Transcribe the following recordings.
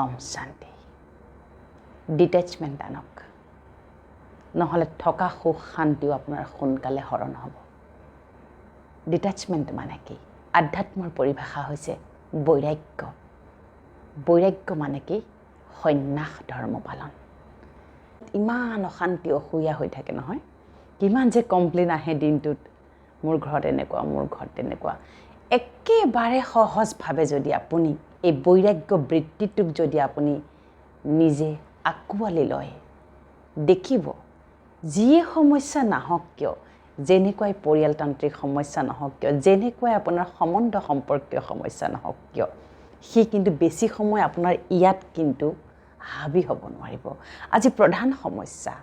অম শান্তি ডিটেচমেণ্ট আনক। নহ'লে থকা সুখ শান্তিও আপোনাৰ সোনকালে হৰণ হ'ব। ডিটেচমেণ্ট মানে কি? আধ্যাত্মৰ পৰিভাষা হৈছে বৈৰাগ্য। বৈৰাগ্য মানে কি? সন্ন্যাস ধৰ্ম পালন। ইমান অশান্তি অসূয়া হৈ থাকে নহয়। কিমান যে কমপ্লেইন আহে দিনটোত মোৰ ঘৰত এনেকুৱা মোৰ ঘৰত তেনেকুৱা। একেবাৰে সহজভাৱে যদি আপুনি এই বৈৰাগ্য বৃত্তিটোক যদি আপুনি নিজে আঁকোৱালি লয় দেখিব যিয়ে সমস্যা নাহক কিয় যেনেকুৱাই পৰিয়ালতান্ত্ৰিক সমস্যা নহওক কিয় যেনেকুৱাই আপোনাৰ সম্বন্ধ সম্পৰ্কীয় সমস্যা নহওক কিয় সি কিন্তু বেছি সময় আপোনাৰ ইয়াত কিন্তু হাবি হ'ব নোৱাৰিব। আজি প্ৰধান সমস্যা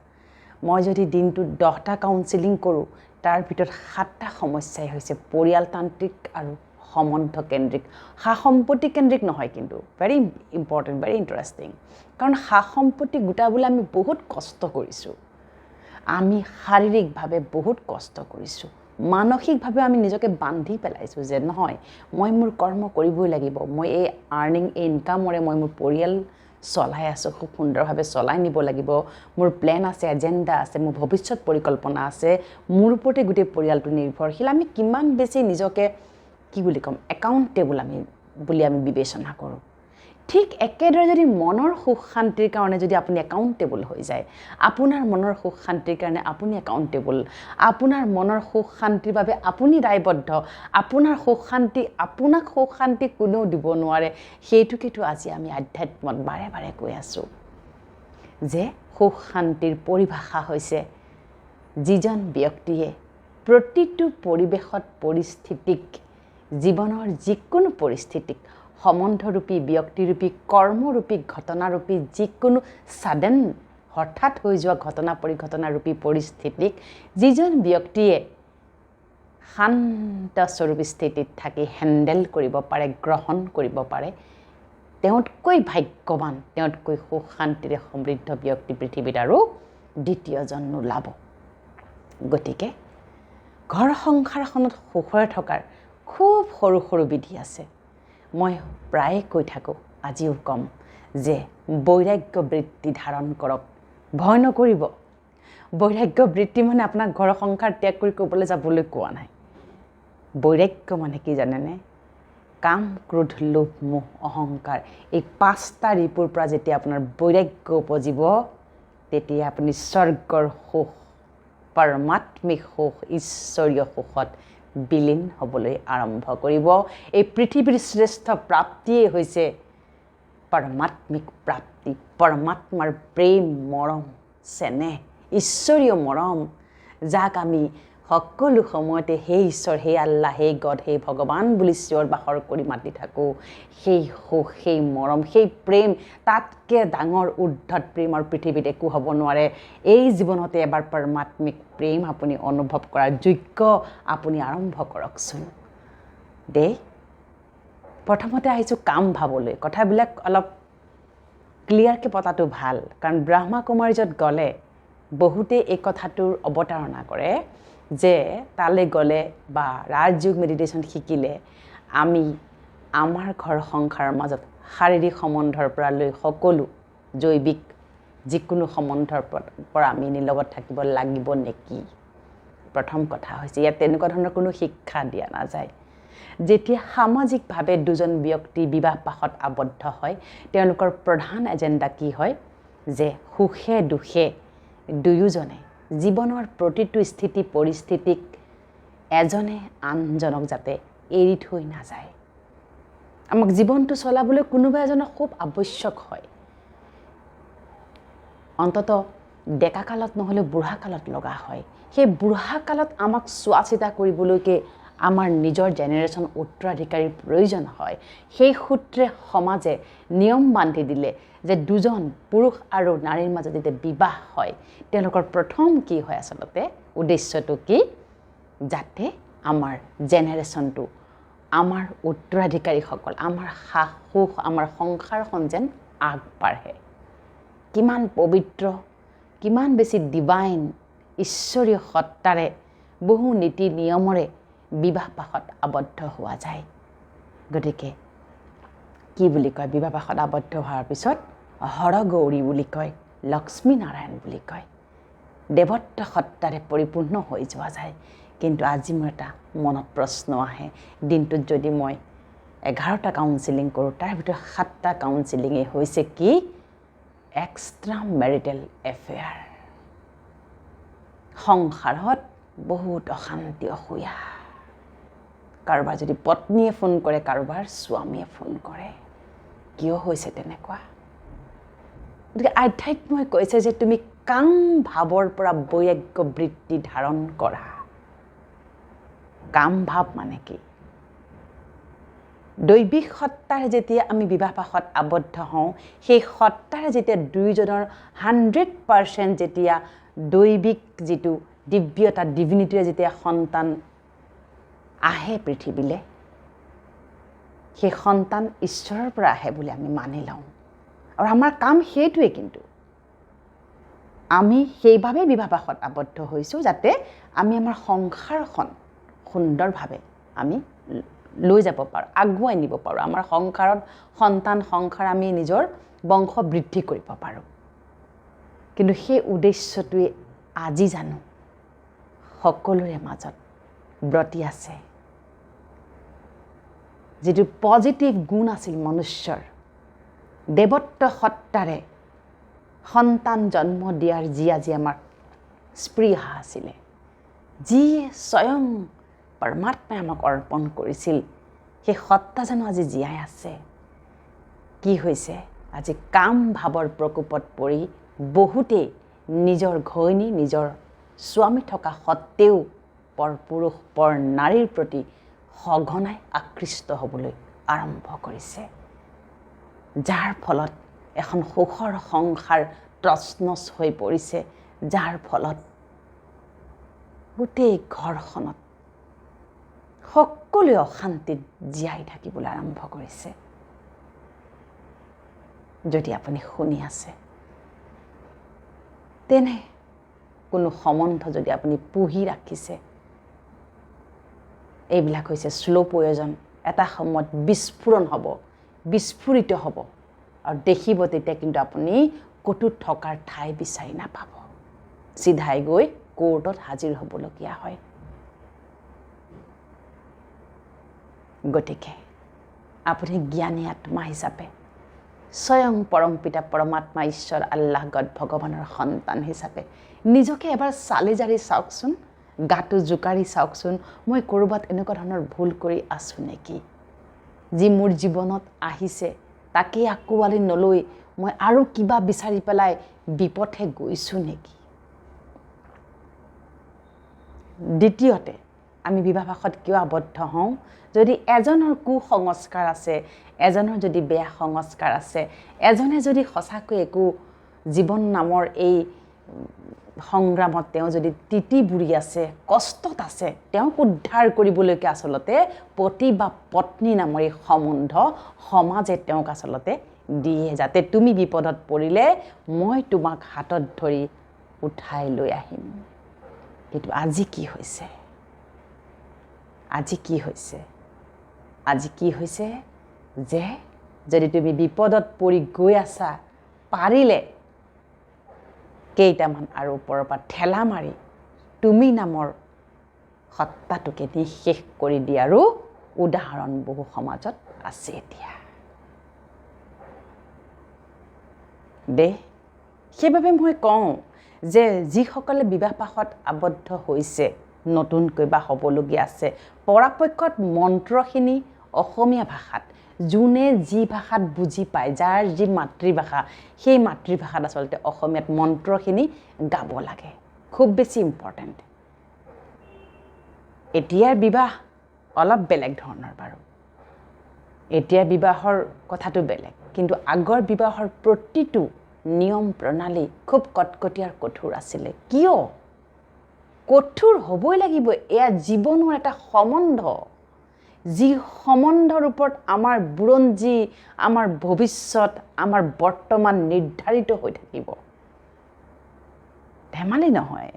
মই যদি দিনটোত দহটা কাউন্সিলিং কৰোঁ তাৰ ভিতৰত সাতটা সমস্যাই হৈছে পৰিয়ালতান্ত্ৰিক আৰু সম্বন্ধ কেন্দ্ৰিক সা সম্পত্তি কেন্দ্ৰিক নহয় কিন্তু ভেৰি ইম্পৰ্টেণ্ট ভেৰি ইণ্টাৰেষ্টিং কাৰণ সা সম্পত্তি গোটাবলৈ আমি বহুত কষ্ট কৰিছোঁ। আমি শাৰীৰিকভাৱে বহুত কষ্ট কৰিছোঁ। মানসিকভাৱে আমি নিজকে বান্ধি পেলাইছোঁ যে নহয়, মই মোৰ কৰ্ম কৰিবই লাগিব, মই এই আৰ্নিং এই ইনকামৰে মই মোৰ পৰিয়াল চলাই আছোঁ, খুব সুন্দৰভাৱে চলাই নিব লাগিব। মোৰ প্লেন আছে এজেণ্ডা আছে, মোৰ ভৱিষ্যত পৰিকল্পনা আছে। মোৰ ওপৰতে গোটেই পৰিয়ালটো নিৰ্ভৰশীল। আমি কিমান বেছি নিজকে, কি বুলি ক'ম একাউণ্টেবল আমি বুলি আমি বিবেচনা কৰোঁ। ঠিক একেদৰে যদি মনৰ সুখ শান্তিৰ কাৰণে যদি আপুনি একাউণ্টেবল হৈ যায় আপোনাৰ মনৰ সুখ শান্তিৰ কাৰণে আপুনি একাউণ্টেবল আপোনাৰ মনৰ সুখ শান্তিৰ বাবে আপুনি দায়বদ্ধ আপোনাৰ সুখ শান্তি আপোনাক সুখ শান্তি কোনেও দিব নোৱাৰে সেইটোকেতো আজি আমি আধ্যাত্মত বাৰে বাৰে কৈ আছোঁ। যে সুখ শান্তিৰ পৰিভাষা হৈছে যিজন ব্যক্তিয়ে প্ৰতিটো পৰিৱেশত পৰিস্থিতিক জীৱনৰ যিকোনো পৰিস্থিতিক সম্বন্ধৰূপী ব্যক্তিৰূপী কৰ্মৰূপী ঘটনাৰূপী যিকোনো ছাডেন হঠাৎ হৈ যোৱা ঘটনা পৰিঘটনাৰূপী পৰিস্থিতিক যিজন ব্যক্তিয়ে শান্তস্বৰূপী স্থিতিত থাকি হেণ্ডেল কৰিব পাৰে গ্ৰহণ কৰিব পাৰে তেওঁতকৈ ভাগ্যৱান তেওঁতকৈ সুখ শান্তিৰে সমৃদ্ধ ব্যক্তি পৃথিৱীত আৰু দ্বিতীয়জন নোলাব গতিকে ঘৰ সংসাৰখনত সুখৰে থকাৰ খুব সৰু সৰু বিধি আছে। মই প্ৰায়ে কৈ থাকোঁ আজিও ক'ম যে বৈৰাগ্য বৃত্তি ধাৰণ কৰক। ভয় নকৰিব। বৈৰাগ্য বৃত্তি মানে আপোনাক ঘৰ সংসাৰ ত্যাগ কৰি ক'বলৈ যাবলৈ কোৱা নাই। বৈৰাগ্য মানে কি জানেনে? কাম ক্ৰোধ লোভ মোহ অহংকাৰ এই পাঁচটা ৰিপুৰ পৰা যেতিয়া আপোনাৰ বৈৰাগ্য উপজিব তেতিয়া আপুনি স্বৰ্গৰ সুখ পৰমাত্মিক সুখ ঈশ্বৰীয় সুখত বিলীন হ'বলৈ আৰম্ভ কৰিব। এই পৃথিৱীৰ শ্ৰেষ্ঠ প্ৰাপ্তিয়েই হৈছে পৰমাত্মিক প্ৰাপ্তি। পৰমাত্মাৰ প্ৰেম মৰম চেনেহ ঈশ্বৰীয় মৰম যাক আমি সকলো সময়তে সেই ঈশ্বৰ সেই আল্লাহ সেই গড সেই ভগৱান বুলি চিঞৰ বাখৰ কৰি মাতি থাকোঁ। সেই সুখ সেই মৰম সেই প্ৰেম তাতকৈ ডাঙৰ উদ্ধত প্ৰেম আৰু পৃথিৱীত একো হ'ব নোৱাৰে। এই জীৱনতে এবাৰ পৰমাত্মিক প্ৰেম আপুনি অনুভৱ কৰাৰ যোগ্য আপুনি আৰম্ভ কৰকচোন। দেই প্ৰথমতে আহিছোঁ কাম ভাবলৈ। কথাবিলাক অলপ ক্লিয়াৰকৈ পতাটো ভাল। কাৰণ ব্ৰহ্মা কুমাৰীজত গ'লে বহুতেই এই কথাটোৰ অৱতাৰণা কৰে যে তালৈ গ'লে বা ৰাজযোগ মেডিটেশ্যন শিকিলে আমি আমাৰ ঘৰ সংসাৰৰ মাজত শাৰীৰিক সম্বন্ধৰ পৰা লৈ সকলো জৈৱিক যিকোনো সম্বন্ধৰ পৰা আমি লগত থাকিব লাগিব নেকি? প্ৰথম কথা হৈছে ইয়াত তেনেকুৱা ধৰণৰ কোনো শিক্ষা দিয়া নাযায়। যেতিয়া সামাজিকভাৱে দুজন ব্যক্তি বিবাহ পাশত আবদ্ধ হয় তেওঁলোকৰ প্ৰধান এজেণ্ডা কি হয়? যে সুখে দুখে দুয়োজনে, জীৱনৰ প্ৰতিটো স্থিতি, পৰিস্থিতিক এজনে আনজনক যাতে এৰি থৈ নাযায়। আমাক জীৱনটো চলাবলৈ কোনোবা এজনক খুব আৱশ্যক হয়। অন্তত ডেকা কালত নহ'লেও বুঢ়া কালত লগা হয়। সেই বুঢ়া কালত আমাক চোৱা চিতা কৰিবলৈকে আমাৰ নিজৰ জেনেৰেশ্যন উত্তৰাধিকাৰীৰ প্ৰয়োজন হয় সেই সূত্ৰে সমাজে নিয়ম বান্ধি দিলে যে দুজন পুৰুষ আৰু নাৰীৰ মাজত যেতিয়া বিবাহ হয় তেওঁলোকৰ প্ৰথম কি হয় আচলতে? উদ্দেশ্যটো কি? যাতে আমাৰ জেনেৰেশ্যনটো আমাৰ উত্তৰাধিকাৰীসকল আমাৰ সা সুখ আমাৰ সংসাৰখন যেন আগবাঢ়ে। কিমান পবিত্ৰ কিমান বেছি ডিভাইন ঈশ্বৰীয় সত্তাৰে বহু নীতি নিয়মৰে বিবাহ পাশত আবদ্ধ হোৱা যায়। গতিকে কি বুলি কয় বিবাহপাশত আবদ্ধ হোৱাৰ পিছত হৰগৌৰী বুলি কয় লক্ষ্মী নাৰায়ণ বুলি কয়। দেৱত্ব সত্তাৰে পৰিপূৰ্ণ হৈ যোৱা যায়। কিন্তু আজি মোৰ এটা মনত প্ৰশ্ন আহে। দিনটোত যদি মই এঘাৰটা কাউন্সিলিং কৰোঁ তাৰ ভিতৰত সাতটা কাউন্সিলিঙেই হৈছে কি? এক্সট্ৰা মেৰিটেল এফেয়াৰ সংসাৰত বহুত অশান্তি অসূয়া কাৰোবাৰ যদি পত্নীয়ে ফোন কৰে, কাৰোবাৰ স্বামীয়ে ফোন কৰে। কিয় হৈছে তেনেকুৱা? গতিকে আধ্যাত্মই কৈছে যে তুমি কাম ভাৱৰ পৰা বৈৰাগ্য বৃত্তি ধাৰণ কৰা। কাম ভাৱ মানে কি? দৈবিক সত্তাৰে যেতিয়া আমি বিবাহপাশত আবদ্ধ হওঁ, সেই সত্তাৰে যেতিয়া দুয়োজনৰ হাণ্ড্ৰেড পাৰ্চেণ্ট যেতিয়া দৈবিক যিটো দিব্যতা ডিভিনিটিৰে যেতিয়া সন্তান আহে পৃথিৱীলৈ। সেই সন্তান ঈশ্বৰৰ পৰা আহে বুলি আমি মানি লওঁ। আৰু আমাৰ কাম সেইটোৱে কিন্তু। আমি সেইবাবেই বিবাহপাশত আবদ্ধ হৈছোঁ যাতে আমি আমাৰ সংসাৰখন সুন্দৰভাৱে আমি লৈ যাব পাৰোঁ আগুৱাই নিব পাৰোঁ। আমাৰ সংসাৰত সন্তান সংসাৰ আমি নিজৰ বংশ বৃদ্ধি কৰিব পাৰোঁ। কিন্তু সেই উদ্দেশ্যটোৱে আজি জানো সকলোৰে মাজত ব্ৰতী আছে। যিটো পজিটিভ গুণ আছিল মনুষ্যৰ দেৱত্ব সত্তাৰে সন্তান জন্ম দিয়াৰ যি আজি আমাৰ স্পৃহা আছিলে। যিয়ে স্বয়ং পৰমাত্মাই আমাক অৰ্পণ কৰিছিল সেই সত্তা জানো আজি জীয়াই আছে। কি হৈছে? আজি কাম ভাৱৰ প্ৰকোপত পৰি বহুতেই নিজৰ ঘৈণী নিজৰ স্বামী থকা সত্ত্বেও পৰপুৰুষ পৰ নাৰীৰ প্ৰতি সঘনাই আকৃষ্ট হ'বলৈ আৰম্ভ কৰিছে। যাৰ ফলত এখন সুখৰ সংসাৰ তচনচ হৈ পৰিছে যাৰ ফলত গোটেই ঘৰখনত সকলোৱে অশান্তিত জীয়াই থাকিবলৈ আৰম্ভ কৰিছে। যদি আপুনি শুনি আছে তেনে কোনো সম্বন্ধ যদি আপুনি পুহি ৰাখিছে এইবিলাক হৈছে শ্ল' প্ৰয়োজন এটা সময়ত বিস্ফোৰণ হ'ব বিস্ফোৰিত হ'ব। আৰু দেখিব তেতিয়া কিন্তু আপুনি ক'তো থকাৰ ঠাই বিচাৰি নাপাব। চিধাই গৈ কোৰ্টত হাজিৰ হ'বলগীয়া হয়। গতিকে আপুনি জ্ঞানী আত্মা হিচাপে স্বয়ং পৰম পিতা পৰমাত্মা ঈশ্বৰ আল্লাহ গড ভগৱানৰ সন্তান হিচাপে নিজকে এবাৰ চালি জাৰি চাওকচোন। গাটো জোকাৰি চাওকচোন মই ক'ৰবাত এনেকুৱা ধৰণৰ ভুল কৰি আছোঁ নেকি? যি মোৰ জীৱনত আহিছে তাকেই আঁকোৱালি নলৈ মই আৰু কিবা বিচাৰি পেলাই বিপথে গৈছোঁ নেকি? দ্বিতীয়তে আমি বিবাহপাশত কিয় আবদ্ধ হওঁ? যদি এজনৰ কুসংস্কাৰ আছে এজনৰ যদি বেয়া সংস্কাৰ আছে এজনে যদি সঁচাকৈ একো জীৱন নামৰ এই সংগ্ৰামত তেওঁ যদি তিতি বুৰি আছে কষ্টত আছে তেওঁক উদ্ধাৰ কৰিবলৈকে আচলতে পতি বা পত্নী নামৰ এই সম্বন্ধ সমাজে তেওঁক আচলতে দিয়ে। যাতে তুমি বিপদত পৰিলে মই তোমাক হাতত ধৰি উঠাই লৈ আহিম। কিন্তু আজি কি হৈছে? আজি কি হৈছে? আজি কি হৈছে যে যদি তুমি বিপদত পৰি গৈ আছা পাৰিলে কেইটামান আৰু ওপৰৰ পৰা ঠেলা মাৰি তুমি নামৰ সত্তাটোকে নিঃশেষ কৰি দিয়াৰো উদাহৰণ বহু সমাজত আছে এতিয়া। দেই সেইবাবে মই কওঁ যে যিসকলে বিবাহপাশত আবদ্ধ হৈছে নতুনকৈ বা হ'বলগীয়া আছে পৰাপক্ষত মন্ত্ৰখিনি অসমীয়া ভাষাত যোনে যি ভাষাত বুজি পায় যাৰ যি মাতৃভাষা সেই মাতৃভাষাত আচলতে অসমীয়াত মন্ত্ৰখিনি গাব লাগে। খুব বেছি ইম্পৰ্টেণ্ট এতিয়াৰ বিবাহ অলপ বেলেগ ধৰণৰ বাৰু। এতিয়াৰ বিবাহৰ কথাটো বেলেগ কিন্তু আগৰ বিবাহৰ প্ৰতিটো নিয়ম প্ৰণালী খুব কটকটীয়া আৰু কঠোৰ আছিলে। কিয়? কঠোৰ হ'বই লাগিব এয়া জীৱনৰ এটা সম্বন্ধ। যি সম্বন্ধৰ ওপৰত আমাৰ বুৰঞ্জী আমাৰ ভৱিষ্যত আমাৰ বৰ্তমান নিৰ্ধাৰিত হৈ থাকিব। ধেমালি নহয়।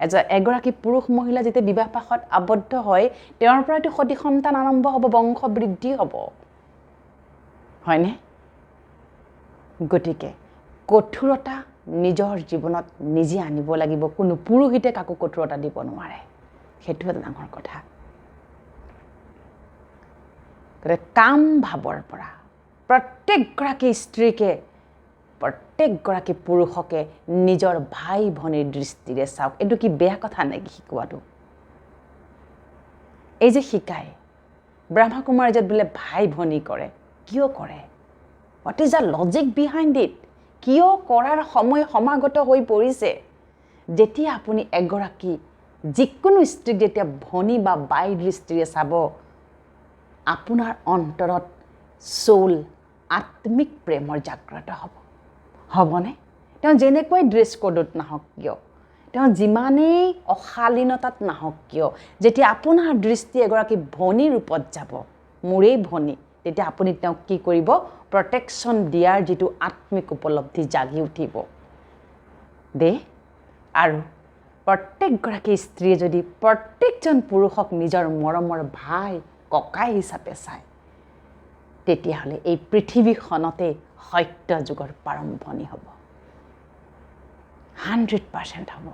এজ এগৰাকী পুৰুষ মহিলা যেতিয়া বিবাহপাশত আবদ্ধ হয় তেওঁৰ পৰাইতো সতি সন্তান আৰম্ভ হ'ব বংশ বৃদ্ধি হ'ব। হয়নে? গতিকে কঠোৰতা নিজৰ জীৱনত নিজে আনিব লাগিব। কোনো পুৰোহিতে কাকো কঠোৰতা দিব নোৱাৰে। সেইটো এটা ডাঙৰ কথা। কাম ভাৱৰ পৰা প্ৰত্যেকগৰাকী স্ত্ৰীকে প্ৰত্যেকগৰাকী পুৰুষকে নিজৰ ভাই ভনীৰ দৃষ্টিৰে চাওক। এইটো কি বেয়া কথা নেকি শিকোৱাটো? এই যে শিকায় ব্ৰহ্মাকুমাৰীজত বোলে ভাই ভনী কৰে কিয় কৰে? What is the logic behind it কিয় কৰাৰ সময় সমাগত হৈ পৰিছে? যেতিয়া আপুনি এগৰাকী যিকোনো স্ত্ৰীক যেতিয়া ভনী বা বাই দৃষ্টিৰে চাব আপোনাৰ অন্তৰত চৌল আত্মিক প্ৰেমৰ জাগ্ৰত হ'ব। হ'বনে? তেওঁ যেনেকৈ ড্ৰেছ ক'ডত নাহক কিয়? তেওঁ যিমানেই অশালীনতাত নাহক কিয়? যেতিয়া আপোনাৰ দৃষ্টি এগৰাকী ভনী ৰূপত যাব মোৰেই ভনী তেতিয়া আপুনি তেওঁক কি কৰিব? প্ৰটেকশ্যন দিয়াৰ যিটো আত্মিক উপলব্ধি জাগি উঠিব। দেই আৰু প্ৰত্যেকগৰাকী স্ত্ৰীয়ে যদি প্ৰত্যেকজন পুৰুষক নিজৰ মৰমৰ ভাই ককাই হিচাপে চায় তেতিয়াহ'লে এই পৃথিৱীখনতে সত্য যুগৰ প্ৰাৰম্ভণি হ'ব। হাণ্ড্ৰেড পাৰ্চেণ্ট হ'ব।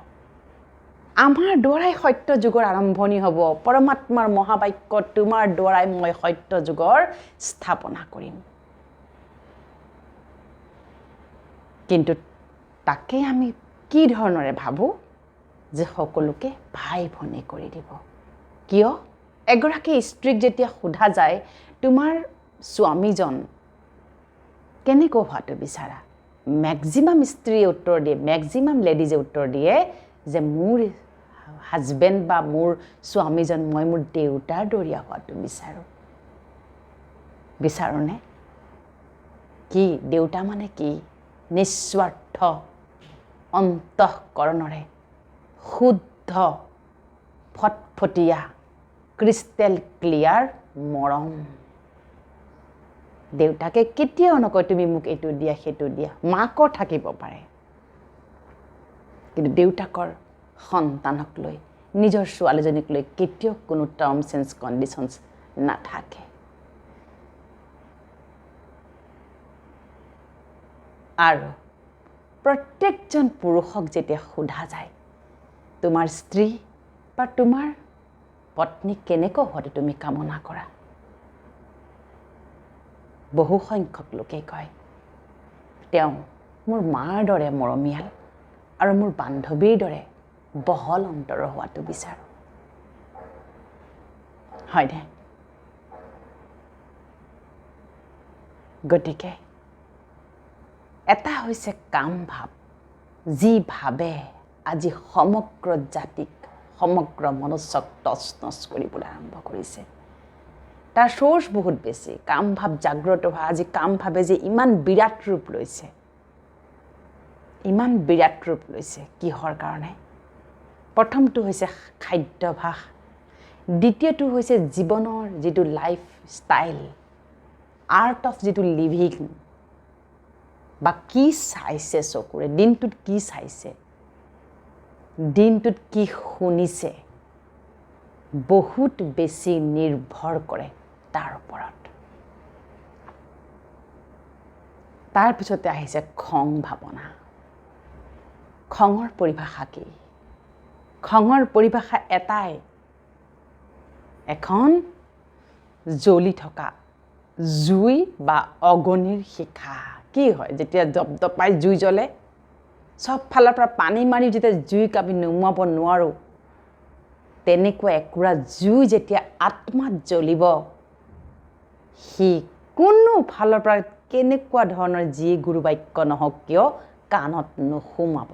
আমাৰ দ্বাৰাই সত্য যুগৰ আৰম্ভণি হ'ব। পৰমাত্মাৰ মহাবাক্য তোমাৰ দ্বাৰাই মই সত্য যুগৰ স্থাপনা কৰিম। কিন্তু তাকে আমি কি ধৰণেৰে ভাবোঁ যে সকলোকে ভাই ভনী কৰি দিব? কিয়? এগৰাকী স্ত্ৰীক যেতিয়া সোধা যায় তোমাৰ স্বামীজন কেনেকৈ হোৱাটো বিচাৰা? মেক্সিমাম স্ত্ৰীয়ে উত্তৰ দিয়ে মেক্সিমাম লেডিজে উত্তৰ দিয়ে যে মোৰ হাজবেণ্ড বা মোৰ স্বামীজন মই মোৰ দেউতাৰ দৰীয়া হোৱাটো বিচাৰোঁ। বিচাৰোঁনে? কি? দেউতা মানে কি? নিস্বাৰ্থ অন্তঃকৰণৰে শুদ্ধ ফটফটীয়া। ক্ৰিষ্টেল ক্লিয়াৰ মৰম। দেউতাকে কেতিয়াও নকয় তুমি মোক এইটো দিয়া সেইটো দিয়া। মাকৰ থাকিব পাৰে। কিন্তু দেউতাকৰ সন্তানক লৈ নিজৰ ছোৱালীজনীক লৈ কেতিয়াও কোনো টাৰ্মছ এণ্ড কণ্ডিশ্যনছ নাথাকে। আৰু প্ৰত্যেকজন পুৰুষক যেতিয়া সোধা যায় তোমাৰ স্ত্ৰী বা তোমাৰ পত্নী কেনেকৈ হোৱাটো তুমি কামনা কৰা? বহু সংখ্যক লোকে কয় তেওঁ মোৰ মাৰ দৰে মৰমীয়াল আৰু মোৰ বান্ধৱীৰ দৰে বহল অন্তৰৰ হোৱাটো বিচাৰোঁ। হয়নে গতিকে এটা হৈছে কাম ভাৱ যি ভাৱে আজি সমগ্ৰ জাতিক সমগ্ৰ মনুষ্যক টচ টচ কৰিবলৈ আৰম্ভ কৰিছে। তাৰ চ'ৰ্চ বহুত বেছি। কাম ভাৱ জাগ্ৰত হোৱা আজি কাম ভাৱে যে ইমান বিৰাট ৰূপ লৈছে। ইমান বিৰাট ৰূপ লৈছে। কিহৰ কাৰণে? প্ৰথমটো হৈছে খাদ্যভাস। দ্বিতীয়টো হৈছে জীৱনৰ যিটো লাইফ ষ্টাইল। আৰ্ট অফ যিটো লিভিং। বা কি চাইছে চকুৰে? দিনটোত কি চাইছে? দিনটোত কি শুনিছে? বহুত বেছি নিৰ্ভৰ কৰে তাৰ ওপৰত। তাৰপিছতে আহিছে খং ভাৱনা। খঙৰ পৰিভাষা কি? খঙৰ পৰিভাষা এটাই। এখন জ্বলি থকা জুই বা অগ্নিৰ শিখা। কি হয়? যেতিয়া দপদপাই জুই জ্বলে চব ফালৰ পৰা পানী মাৰি যেতিয়া জুইক আমি নুমুৱাব নোৱাৰোঁ তেনেকুৱা একুৰা জুই যেতিয়া আত্মাত জ্বলিব সি কোনো ফালৰ পৰা কেনেকুৱা ধৰণৰ যি গুৰু বাক্য নহওক কিয় কাণত নোসোমাব।